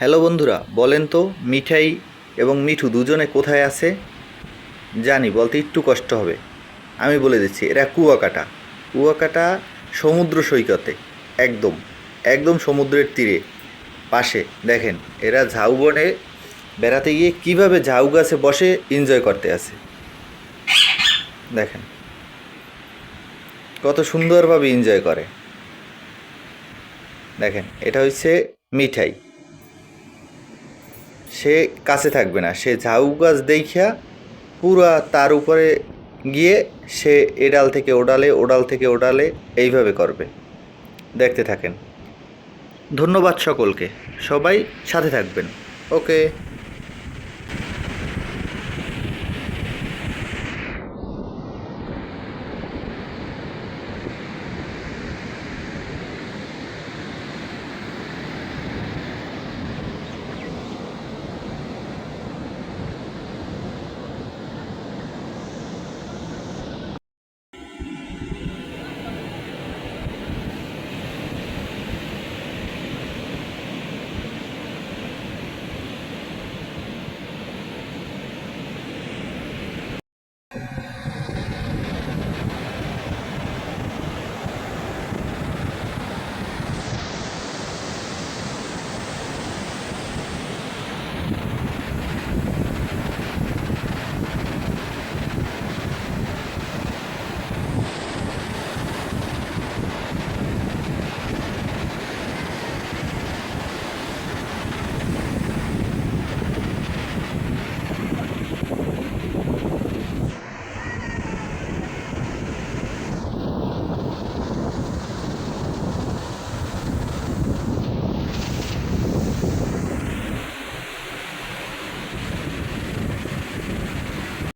Hello বন্ধুরা, বলেন তো মিঠাই এবং মিঠু দুজনে কোথায় আছে? জানি, বলতে একটু কষ্ট হবে। আমি বলে দিচ্ছি, এরা কুয়াকাটা। কুয়াকাটা সমুদ্র সৈকতে, একদম একদম সমুদ্রের তীরে, পাশে। দেখেন, এরা ঝাউবনে বেড়াতে গিয়ে কীভাবে ঝাউ গাছে বসে এনজয় করতে আছে। দেখেন, কত সুন্দরভাবে এনজয় করে। দেখেন, এটা হচ্ছে মিঠাই। সে কাছে থাকবে না। সে ঝাউ গাছ দেখিয়া পুরা তার উপরে গিয়ে সে এডাল থেকে ওডালে ওডাল থেকে ওডালে এইভাবে করবে। দেখতে থাকেন। ধন্যবাদ সকলকে। সবাই সাথে থাকবেন। ওকে।